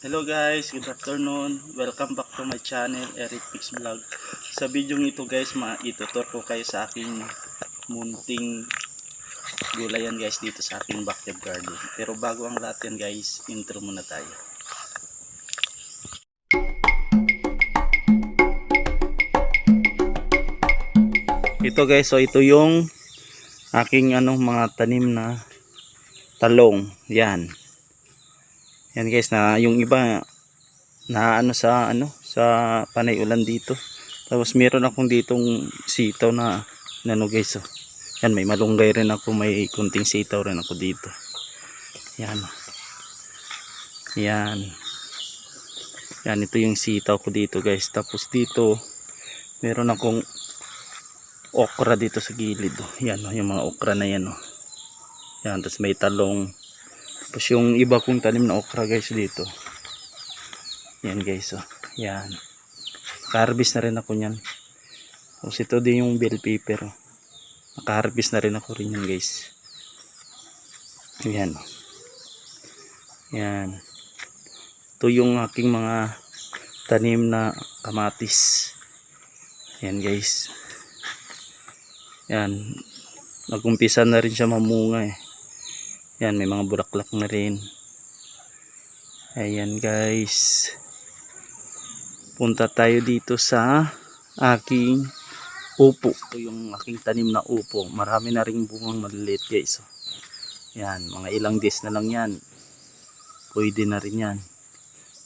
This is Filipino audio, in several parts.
Hello guys, good afternoon. Welcome back to my channel, Eric Pix Vlog. Sa video ito guys, maitutur ko kayo sa aking munting gulayan guys dito sa aking backyard garden. Pero bago ang lahat yan guys, intro muna tayo. Ito guys, so ito yung aking ano mga tanim na talong. Yan. Yan guys na yung iba na ano sa ano sa panay ulan dito. Tapos meron akong ditong sitaw na ano guys oh. Yan may malunggay rin ako, may kunting sitaw rin ako dito. Yan. Yan. Yan ito yung sitaw ko dito guys. Tapos dito meron akong okra dito sa gilid oh. Yan oh, yung mga okra na yan oh. Yan, tapos may talong. Tapos yung iba kong tanim na okra guys dito. Yan guys oh. Yan. Naka-harvest na rin ako niyan. Tapos ito din yung bell pepper oh. Naka-harvest na rin ako rin yan guys. Yan. oh. Yan. Ito yung aking mga tanim na kamatis. Yan guys. Yan. Nagumpisa na rin siya mamunga eh. Yan, may mga bulaklak na rin. Ayan guys. Punta tayo dito sa aking upo. Ito yung aking tanim na upo. Marami na ring bungang maliliit guys. Yan, mga ilang days na lang yan. Pwede na rin yan.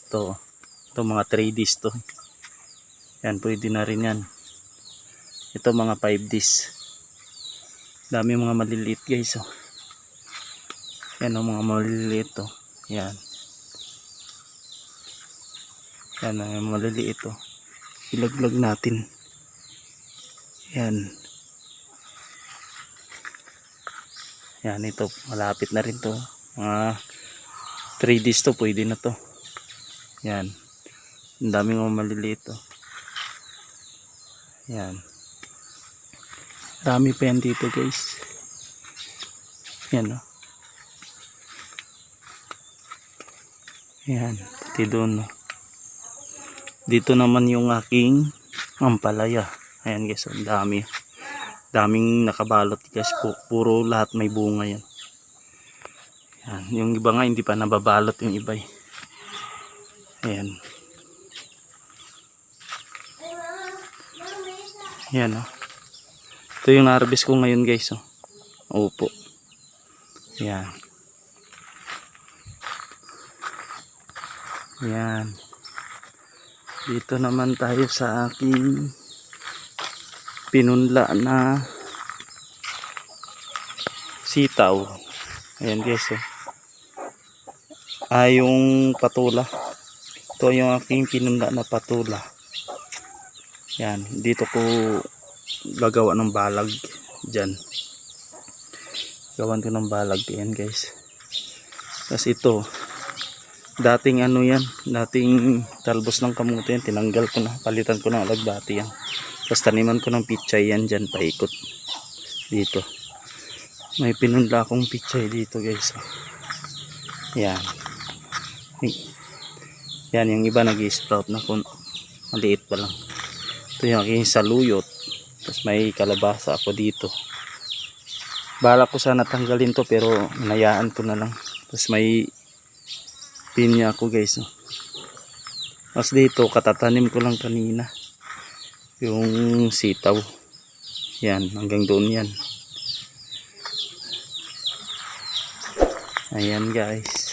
Ito, ito mga 3 days to. Yan, pwede na rin yan. Ito mga 5 days. Dami mga maliliit guys oh. Yan ang mga maliliit oh. Yan. Yan ang mga maliliit oh. Ilaglag natin. Yan. Yan ito. Malapit na rin to. Mga 3 days to. Pwede na to. Yan. Ang daming mga maliliit oh. Yan. Dami pa yan dito guys. Yan oh. Yan, pati doon. Dito naman yung aking ampalaya. Ayan guys, ang dami. Daming nakabalot guys. Pu- puro lahat may bunga yan. Yan, yung iba nga hindi pa nababalot yung iba eh. Ayan. Yan oh. Ito yung harvest ko ngayon guys oh. Opo. Yan. Yan. Dito naman tayo sa aking pinunla na sitaw. Ayan guys oh. Ah, yung patula. Ito yung aking pinunla na patula. Yan. Dito ko gagawa ng balag dyan. Gawan ko ng balag. Ayan guys. Tapos ito dating ano yan dating talbos ng kamuti yan. Tinanggal ko na palitan ko ng alagbati yan. Tapos taniman ko ng pichay yan dyan paikot. Dito. May pinunla akong pichay dito guys. Yan. Yan yung iba nag sprout na kung maliit pa lang. Ito yung aking saluyot. Tapos may kalabasa ako dito. Bala ko sana tanggalin to pero inayaan ko na lang. Tapos may pinya ako guys oh. Tapos dito katatanim ko lang kanina. Yung sitaw. Yan hanggang doon yan. Ayan guys